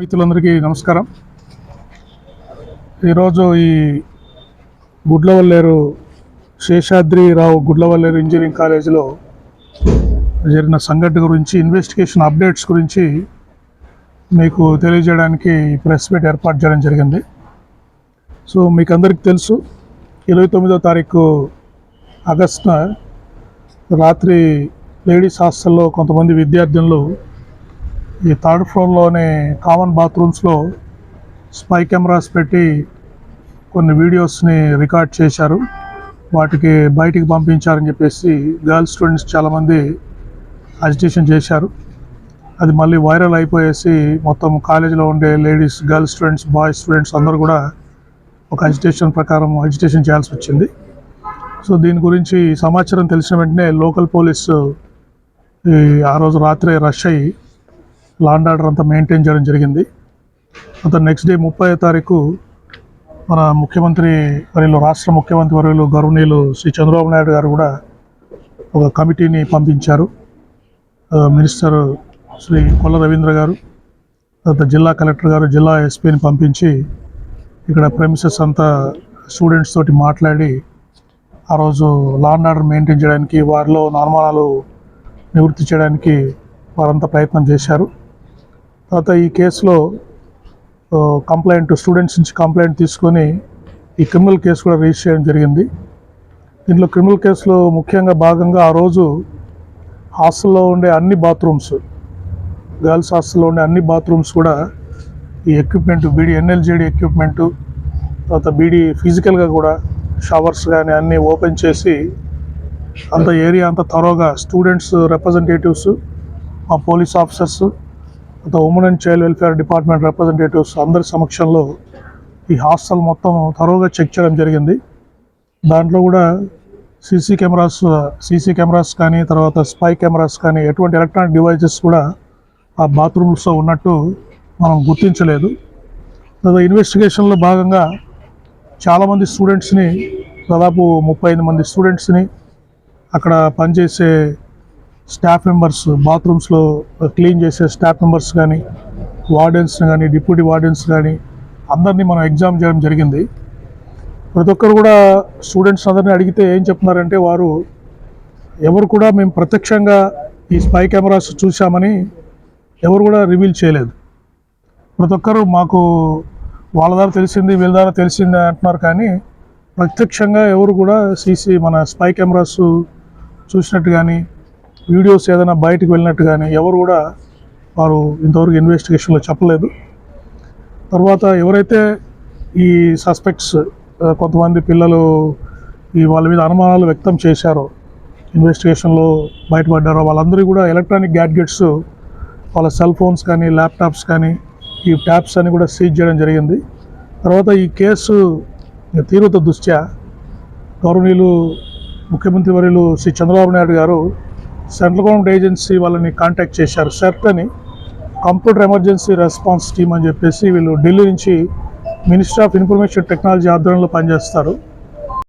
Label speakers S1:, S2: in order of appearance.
S1: మిత్రులందరికీ నమస్కారం. ఈరోజు ఈ గుడ్లవల్లేరు శేషాద్రిరావు గుడ్లవల్లేరు ఇంజనీరింగ్ కాలేజీలో జరిగిన సంఘటన గురించి ఇన్వెస్టిగేషన్ అప్డేట్స్ గురించి మీకు తెలియజేయడానికి ప్రెస్ మీట్ ఏర్పాటు చేయడం జరిగింది. సో మీకు అందరికీ తెలుసు ఇరవై తొమ్మిదో తారీఖు ఆగస్టున రాత్రి లేడీస్ హాస్టల్లో కొంతమంది విద్యార్థినులు ఈ థర్డ్ ఫ్లోర్లోనే కామన్ బాత్రూమ్స్లో స్పై కెమెరాస్ పెట్టి కొన్ని వీడియోస్ని రికార్డ్ చేశారు. వాటికి బయటికి పంపించారని చెప్పేసి గర్ల్స్ స్టూడెంట్స్ చాలామంది అజిటేషన్ చేశారు. అది మళ్ళీ వైరల్ అయిపోయేసి మొత్తం కాలేజీలో ఉండే ladies girls students boys students అందరూ కూడా ఒక అజిటేషన్ ప్రకారం అజిటేషన్ చేయాల్సి వచ్చింది. సో దీని గురించి సమాచారం తెలిసిన వెంటనే లోకల్ పోలీసు ఈ ఆ రోజు రాత్రి రష్ అయ్యి లాండ్ ఆర్డర్ అంతా మెయింటైన్ చేయడం జరిగింది. అంత నెక్స్ట్ డే ముప్పై తారీఖు మన ముఖ్యమంత్రి వర్యులు రాష్ట్ర ముఖ్యమంత్రి వర్యులు గౌరవనీయులు శ్రీ చంద్రబాబు నాయుడు గారు కూడా ఒక కమిటీని పంపించారు. మినిస్టర్ శ్రీ కొల్ల రవీంద్ర గారు తర్వాత జిల్లా కలెక్టర్ గారు జిల్లా ఎస్పీని పంపించి ఇక్కడ ప్రెమిసెస్ అంతా స్టూడెంట్స్ తోటి మాట్లాడి ఆ రోజు లా అండ్ ఆర్డర్ మెయింటైన్ చేయడానికి వారిలో నార్మలాలు నివృత్తి చేయడానికి వారంతా ప్రయత్నం చేశారు. తర్వాత ఈ కేసులో కంప్లైంట్ స్టూడెంట్స్ నుంచి కంప్లైంట్ తీసుకొని ఈ క్రిమినల్ కేసు కూడా రిజిస్టర్ చేయడం జరిగింది. దీంట్లో క్రిమినల్ కేసులో ముఖ్యంగా భాగంగా ఆ రోజు హాస్టల్లో ఉండే అన్ని బాత్రూమ్స్ గర్ల్స్ హాస్టల్లో ఉండే అన్ని బాత్రూమ్స్ కూడా ఈ ఎక్విప్మెంట్ బీడీ ఎన్ఎల్జేడి ఎక్విప్మెంటు తర్వాత బీడీ ఫిజికల్గా కూడా షవర్స్ కానీ అన్నీ ఓపెన్ చేసి అంత ఏరియా అంతా తరోగా స్టూడెంట్స్ రిప్రజెంటేటివ్స్ మా పోలీస్ ఆఫీసర్స్ గత women and child welfare department representatives అందరి సమక్షంలో ఈ హాస్టల్ మొత్తం తరువుగా చెక్ చేయడం జరిగింది. దాంట్లో కూడా సీసీ కెమెరాస్ సీసీ కెమెరాస్ కానీ తర్వాత స్పై కెమెరాస్ కానీ ఎటువంటి ఎలక్ట్రానిక్ డివైజెస్ కూడా ఆ బాత్రూమ్స్లో ఉన్నట్టు మనం గుర్తించలేదు. తర్వాత ఇన్వెస్టిగేషన్లో భాగంగా చాలామంది స్టూడెంట్స్ని దాదాపు ముప్పై ఐదు మంది స్టూడెంట్స్ని అక్కడ పనిచేసే స్టాఫ్ మెంబర్స్ బాత్రూమ్స్లో క్లీన్ చేసే స్టాఫ్ మెంబర్స్ కానీ వార్డెన్స్ కానీ డిప్యూటీ వార్డెన్స్ కానీ అందరినీ మనం ఎగ్జామ్ చేయడం జరిగింది. ప్రతి ఒక్కరు కూడా స్టూడెంట్స్ అందరినీ అడిగితే ఏం చెప్తున్నారంటే వారు ఎవరు కూడా మేము ప్రత్యక్షంగా ఈ స్పై కెమెరాస్ చూసామని ఎవరు కూడా రివీల్ చేయలేదు. ప్రతి ఒక్కరు మాకు వాళ్ళ ద్వారా తెలిసింది వీళ్ళ ద్వారా తెలిసింది అంటున్నారు కానీ ప్రత్యక్షంగా ఎవరు కూడా సీసీ మన స్పై కెమెరాస్ చూసినట్టు కానీ వీడియోస్ ఏదైనా బయటకు వెళ్ళినట్టు కానీ ఎవరు కూడా వారు ఇంతవరకు ఇన్వెస్టిగేషన్లో చెప్పలేదు. తర్వాత ఎవరైతే ఈ సస్పెక్ట్స్ కొంతమంది పిల్లలు ఈ వాళ్ళ మీద అనుమానాలు వ్యక్తం చేశారో ఇన్వెస్టిగేషన్లో బయటపడ్డారో వాళ్ళందరూ కూడా ఎలక్ట్రానిక్ గ్యాడ్గెట్స్ వాళ్ళ సెల్ ఫోన్స్ కానీ ల్యాప్టాప్స్ కానీ ఈ ట్యాబ్స్ అని కూడా సీజ్ చేయడం జరిగింది. తర్వాత ఈ కేసు తీవ్రత దృష్ట్యా గౌరవనీయులు ముఖ్యమంత్రి వర్యులు శ్రీ చంద్రబాబు నాయుడు గారు సెంట్రల్ గవర్నమెంట్ ఏజెన్సీ వాళ్ళని కాంటాక్ట్ చేశారు. సెర్ట్ అని కంప్యూటర్ ఎమర్జెన్సీ రెస్పాన్స్ టీమ్ అని చెప్పేసి వీళ్ళు ఢిల్లీ నుంచి మినిస్ట్రీ ఆఫ్ ఇన్ఫర్మేషన్ టెక్నాలజీ ఆధ్వర్యంలో పనిచేస్తారు.